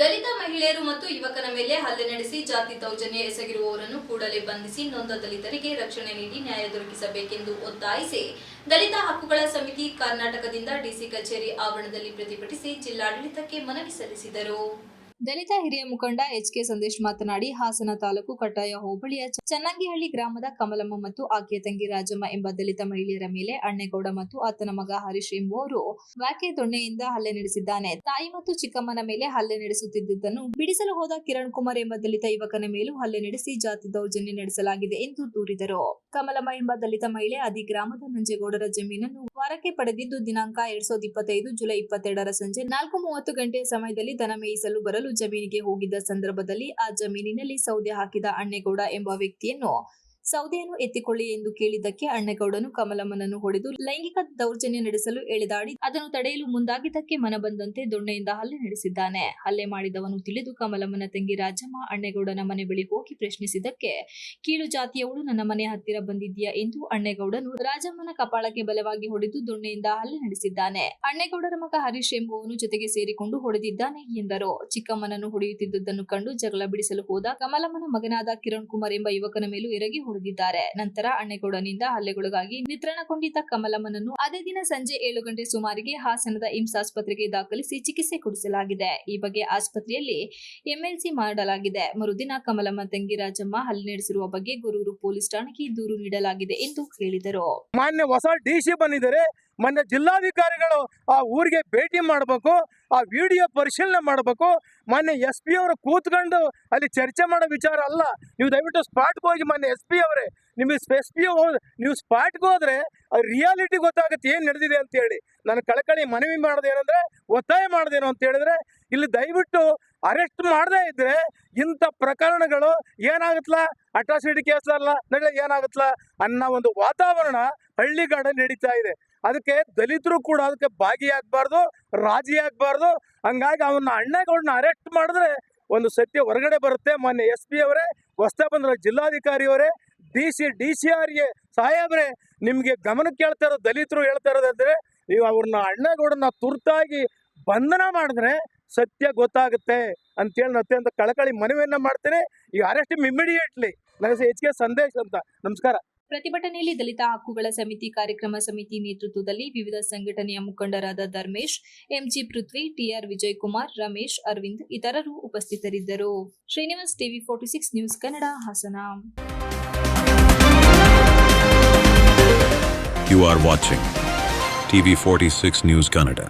ದಲಿತ ಮಹಿಳೆಯರು ಮತ್ತು ಯುವಕನ ಮೇಲೆ ಹಲ್ಲೆ ನಡೆಸಿ ಜಾತಿ ದೌರ್ಜನ್ಯ ಎಸಗಿರುವವರನ್ನು ಕೂಡಲೇ ಬಂಧಿಸಿ ನೊಂದ ದಲಿತರಿಗೆ ರಕ್ಷಣೆ ನೀಡಿ ನ್ಯಾಯ ದೊರಕಿಸಬೇಕೆಂದು ಒತ್ತಾಯಿಸಿ ದಲಿತ ಹಕ್ಕುಗಳ ಸಮಿತಿ ಕರ್ನಾಟಕದಿಂದ ಡಿಸಿ ಕಚೇರಿ ಆವರಣದಲ್ಲಿ ಪ್ರತಿಭಟಿಸಿ ಜಿಲ್ಲಾಡಳಿತಕ್ಕೆ ಮನವಿ ಸಲ್ಲಿಸಿದರು. ದಲಿತ ಹಿರಿಯ ಮುಖಂಡ ಎಚ್ ಕೆ ಸಂದೇಶ್ ಮಾತನಾಡಿ, ಹಾಸನ ತಾಲೂಕು ಕಟ್ಟಾಯ ಹೋಬಳಿಯ ಚನ್ನಂಗಿಹಳ್ಳಿ ಗ್ರಾಮದ ಕಮಲಮ್ಮ ಮತ್ತು ಆಕೆಯ ತಂಗಿ ರಾಜಮ್ಮ ಎಂಬ ದಲಿತ ಮಹಿಳೆಯರ ಮೇಲೆ ಅಣ್ಣೇಗೌಡ ಮತ್ತು ಆತನ ಮಗ ಹರೀಶ್ ಎಂಬುವರು ವ್ಯಾಕೆ ದೊಣ್ಣೆಯಿಂದ ಹಲ್ಲೆ ನಡೆಸಿದ್ದಾನೆ. ತಾಯಿ ಮತ್ತು ಚಿಕ್ಕಮ್ಮನ ಮೇಲೆ ಹಲ್ಲೆ ನಡೆಸುತ್ತಿದ್ದುದನ್ನು ಬಿಡಿಸಲು ಹೋದ ಕಿರಣ್ ಕುಮಾರ್ ಎಂಬ ದಲಿತ ಯುವಕನ ಮೇಲೂ ಹಲ್ಲೆ ನಡೆಸಿ ಜಾತಿ ದೌರ್ಜನ್ಯ ನಡೆಸಲಾಗಿದೆ ಎಂದು ದೂರಿದರು. ಕಮಲಮ್ಮ ಎಂಬ ದಲಿತ ಮಹಿಳೆ ಅದಿ ಗ್ರಾಮದ ನಂಜೇಗೌಡರ ಜಮೀನನ್ನು ವಾರಕ್ಕೆ ಪಡೆದಿದ್ದು ದಿನಾಂಕ ಎರಡ್ ಸಾವಿರದ ಇಪ್ಪತ್ತೈದು ಜುಲೈ ಇಪ್ಪತ್ತೆರಡರ ಸಂಜೆ ನಾಲ್ಕು ಮೂವತ್ತು ಗಂಟೆಯ ಸಮಯದಲ್ಲಿ ದನ ಮೇಯಿಸಲು ಬರಲು ಜಮೀನಿಗೆ ಹೋಗಿದ್ದ ಸಂದರ್ಭದಲ್ಲಿ ಆ ಜಮೀನಿನಲ್ಲಿ ಸೌದೆ ಹಾಕಿದ ಅಣ್ಣೇಗೌಡ ಎಂಬ ವ್ಯಕ್ತಿಯನ್ನು ಸೌದೆಯನ್ನು ಎತ್ತಿಕೊಳ್ಳಿ ಎಂದು ಕೇಳಿದ್ದಕ್ಕೆ ಅಣ್ಣೇಗೌಡನು ಕಮಲಮ್ಮನನ್ನು ಹೊಡೆದು ಲೈಂಗಿಕ ದೌರ್ಜನ್ಯ ನಡೆಸಲು ಎಳೆದಾಡಿ ಅದನ್ನು ತಡೆಯಲು ಮುಂದಾಗಿದ್ದಕ್ಕೆ ಮನಬಂದಂತೆ ದೊಣ್ಣೆಯಿಂದ ಹಲ್ಲೆ ನಡೆಸಿದ್ದಾನೆ. ಹಲ್ಲೆ ಮಾಡಿದವನು ತಿಳಿದು ಕಮಲಮ್ಮನ ತಂಗಿ ರಾಜಮ್ಮ ಅಣ್ಣೇಗೌಡನ ಮನೆ ಬಳಿ ಹೋಗಿ ಪ್ರಶ್ನಿಸಿದ್ದಕ್ಕೆ, ಕೀಳು ಜಾತಿಯವಳು ನನ್ನ ಮನೆ ಹತ್ತಿರ ಬಂದಿದ್ಯಾ ಎಂದು ಅಣ್ಣೇಗೌಡನು ರಾಜಮ್ಮನ ಕಪಾಳಕ್ಕೆ ಬಲವಾಗಿ ಹೊಡೆದು ದೊಣ್ಣೆಯಿಂದ ಹಲ್ಲೆ ನಡೆಸಿದ್ದಾನೆ. ಅಣ್ಣೇಗೌಡರ ಮಗ ಹರೀಶ್ ಎಂಬುವನು ಜೊತೆಗೆ ಸೇರಿಕೊಂಡು ಹೊಡೆದಿದ್ದಾನೆ ಎಂದರು. ಚಿಕ್ಕಮ್ಮನನ್ನು ಹೊಡೆಯುತ್ತಿದ್ದುದನ್ನು ಕಂಡು ಜಗಳ ಬಿಡಿಸಲು ಹೋದ ಕಮಲಮ್ಮನ ಮಗನಾದ ಕಿರಣ್ ಕುಮಾರ್ ಎಂಬ ಯುವಕನ ಮೇಲೂ ಎರಗಿ ಹೊಡೆದಿದ್ದಾರೆ ನಂತರ ಅಣ್ಣೇಗೌಡನಿಂದ ಹಲ್ಲೆಗೊಳಗಾಗಿ ನಿತ್ರಣಗೊಂಡಿದ್ದ ಕಮಲಮ್ಮನನ್ನು ಅದೇ ದಿನ ಸಂಜೆ ಏಳು ಗಂಟೆ ಸುಮಾರಿಗೆ ಹಾಸನದ ಇಮ್ಸ್ ಆಸ್ಪತ್ರೆಗೆ ದಾಖಲಿಸಿ ಚಿಕಿತ್ಸೆ ಕೊಡಿಸಲಾಗಿದೆ. ಈ ಬಗ್ಗೆ ಆಸ್ಪತ್ರೆಯಲ್ಲಿ ಎಂಎಲ್ಸಿ ಮಾಡಲಾಗಿದೆ. ಮರುದಿನ ಕಮಲಮ್ಮ, ತಂಗಿ ರಾಜಮ್ಮ ಹಲ್ಲೆ ನಡೆಸಿರುವ ಬಗ್ಗೆ ಗುರೂರು ಪೊಲೀಸ್ ಠಾಣೆಗೆ ದೂರು ನೀಡಲಾಗಿದೆ ಎಂದು ಹೇಳಿದರು. ಮಾನ್ಯ ಹೊಸ ಡಿಸಿ ಬಂದಿದ್ದಾರೆ. ಮೊನ್ನೆ ಜಿಲ್ಲಾಧಿಕಾರಿಗಳು ಆ ಊರಿಗೆ ಭೇಟಿ ಮಾಡಬೇಕು, ಆ ವಿಡಿಯೋ ಪರಿಶೀಲನೆ ಮಾಡಬೇಕು. ಮೊನ್ನೆ ಎಸ್ ಪಿ ಅವರು ಕೂತ್ಕೊಂಡು ಅಲ್ಲಿ ಚರ್ಚೆ ಮಾಡೋ ವಿಚಾರ ಅಲ್ಲ. ನೀವು ದಯವಿಟ್ಟು ಸ್ಪಾಟ್ಗೆ ಹೋಗಿ ಮೊನ್ನೆ ಎಸ್ ಪಿ ಅವರೇ, ನಿಮಗೆ ಎಸ್ ಪಿ ನೀವು ಸ್ಪಾಟ್ಗೆ ಹೋದ್ರೆ ರಿಯಾಲಿಟಿ ಗೊತ್ತಾಗುತ್ತೆ ಏನು ನಡೆದಿದೆ ಅಂತ ಹೇಳಿ. ನಾನು ಕಳಕಳಿ ಮನವಿ ಮಾಡೋದು ಏನಂದ್ರೆ, ಒತ್ತಾಯ ಮಾಡೋದೇನು ಅಂತ ಹೇಳಿದ್ರೆ, ಇಲ್ಲಿ ದಯವಿಟ್ಟು ಅರೆಸ್ಟ್ ಮಾಡದೇ ಇದ್ದರೆ ಇಂಥ ಪ್ರಕರಣಗಳು ಏನಾಗುತ್ತಲ್ಲ? ಅಟ್ರಾಸಿಟಿ ಕೇಸ್ ಅಲ್ಲ ನಡೀಲಿ ಏನಾಗುತ್ತಲ್ಲ? ಅನ್ನೋ ಒಂದು ವಾತಾವರಣ ಹಳ್ಳಿಗಾಡ ನಡೀತಾ ಇದೆ. ಅದಕ್ಕೆ ದಲಿತರು ಕೂಡ ಅದಕ್ಕೆ ಭಾಗಿಯಾಗಬಾರ್ದು ರಾಜಿ ಆಗಬಾರ್ದು ಹಂಗಾಗಿ ಅವನ್ನ ಅಣ್ಣಗಳನ್ನ ಅರೆಸ್ಟ್ ಮಾಡಿದ್ರೆ ಒಂದು ಸತ್ಯ ಹೊರಗಡೆ ಬರುತ್ತೆ. ಮೊನ್ನೆ ಎಸ್ ಪಿ ಅವರೇ, ಹೊಸ್ತಾ ಬಂದ್ರ ಜಿಲ್ಲಾಧಿಕಾರಿಯವರೇ ಡಿ ಸಿ ಡಿ ಸಿ ಆರ್ಗೆ ಸಾಹೇಬ್ರೆ ನಿಮಗೆ ಗಮನಕ್ಕೆ ಹೇಳ್ತಾ ಇರೋ ದಲಿತರು ಹೇಳ್ತಾ ಇರೋದಂದ್ರೆ ನೀವು ಅವ್ರನ್ನ ಅಣ್ಣಗೌಡನ್ನ ತುರ್ತಾಗಿ ಬಂಧನ ಮಾಡಿದ್ರೆ ಸತ್ಯ ಗೊತ್ತಾಗುತ್ತೆ ಅಂತೇಳಿ ನಾನು ಅತ್ಯಂತ ಕಳಕಳಿ ಮನವಿಯನ್ನ ಮಾಡ್ತೇನೆ. ಈ ಅರೆಸ್ಟ್ ಇಮ್ಮಿಡಿಯೇಟ್ಲಿ ನನ್ನ ಹೆಚ್ಚಿಗೆ ಸಂದೇಶ್ ಅಂತ. ನಮಸ್ಕಾರ. ಪ್ರತಿಭಟನೆಯಲ್ಲಿ ದಲಿತ ಹಕ್ಕುಗಳ ಸಮಿತಿ ಕಾರ್ಯಕ್ರಮ ಸಮಿತಿ ನೇತೃತ್ವದಲ್ಲಿ ವಿವಿಧ ಸಂಘಟನೆಯ ಮುಖಂಡರಾದ Dharmesh, M G Prithvi, T R Vijay Kumar Ramesh, Arvind ಇತರರು ಉಪಸ್ಥಿತರಿದ್ದರು. Srinivas TV forty six news Kannada, Hassan. You are watching TV46 News Kannada.